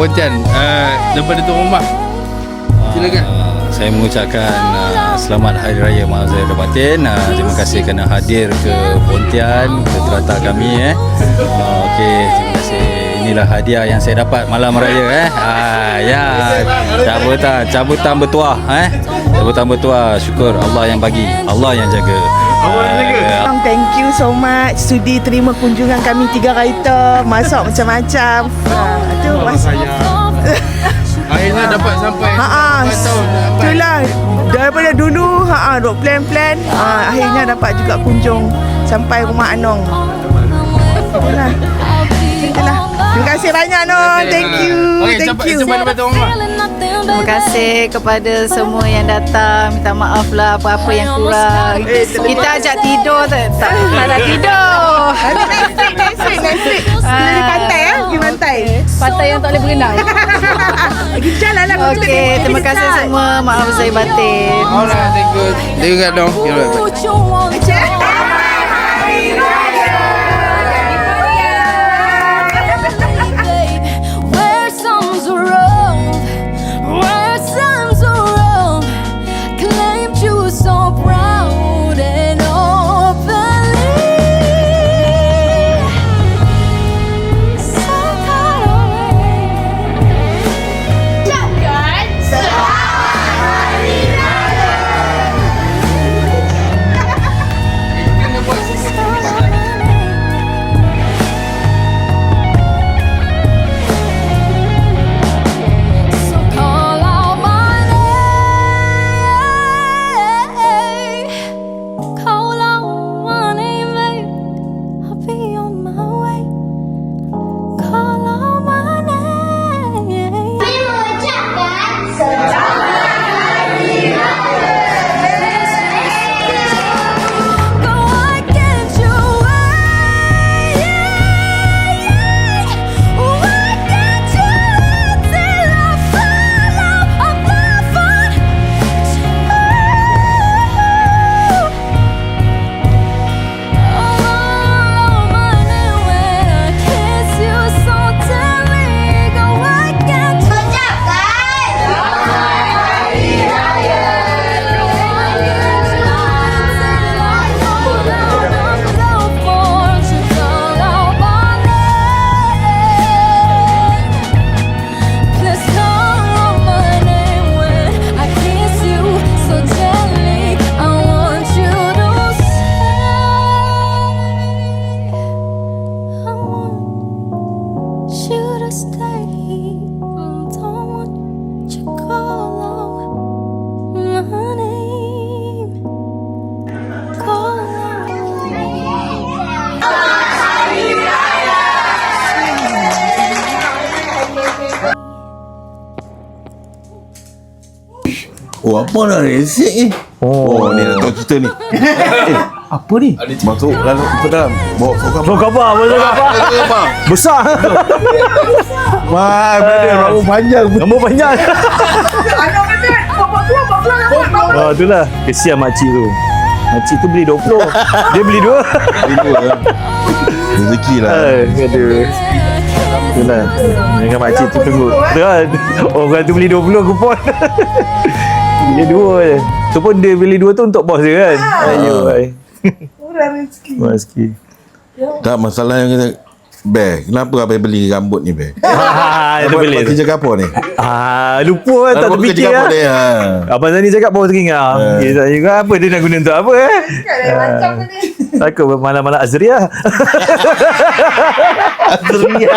Kak Bontian, uh, daripada tu rumah. Silakan. Uh, saya mengucapkan uh, selamat Hari Raya Mahzir dan Batin. Uh, terima kasih kerana hadir ke Pontian, ke teratak kami eh. Uh, Okey, terima kasih. Inilah hadiah yang saya dapat malam raya eh. Ah ya, cabutan, cabutan bertuah eh. Cabutan bertuah. Syukur Allah yang bagi, Allah yang jaga. Allah yang jaga. Thank you so much Sudi terima kunjungan kami tiga kereta Masak macam-macam ha, tu mas- Akhirnya dapat sampai Ha ah, 4 tahun. dapat. itulah daripada dulu ha ah, duk plan-plan ha, akhirnya dapat juga kunjung sampai rumah Anong. Itulah. Itulah. Terima kasih banyak Non. Thank you. Okey, Thank you. daripada tu rumah. Terima kasih kepada semua yang datang. Minta maaf lah apa-apa yang kurang. Eh. Kita ajak tidur tak? Tak, tak nak tidur. Next week, next week, next week. Kita pergi pantai ya, pergi pantai. Pantai yang tak boleh berenang. Pergi jalan lah. Okey, pergi terima kasih semua. Maaf saya batin. Alright, thank you. Thank you Kak Dong. Okay, Oh apa nak resek ni? Oh, ni nak tahu cerita ni. eh, Apa ni? masuk lalu ke dalam. Bawa sokap. Sok apa? Masuk apa? apa? Besar. Wah, brother, rambut panjang. Nombor banyak. Oh, itulah. Kesian makcik tu. Makcik tu beli 20. Dia beli dua. Itu lah. Rezeki lah. Eh, aduh. Itulah. Dengan makcik tu tunggu. Tu kan. Orang tu beli 20 kupon. Dia dua je. Tu pun dia beli dua tu untuk bos dia kan. Ayo. ai. Murah rezeki. Rezeki. Tak masalah yang kata Bear, kenapa abang beli rambut ni, Bear? Ah, itu Abang boleh. dapat tu. kerja kapur ni? Ah, lupa lah, tak terfikir lah. dia. ha. Abang Zani cakap baru teringat. Eh. Eh. Okay, saya juga apa dia nak guna untuk apa eh? Macam ni. Takut malam-malam Azria. Azria.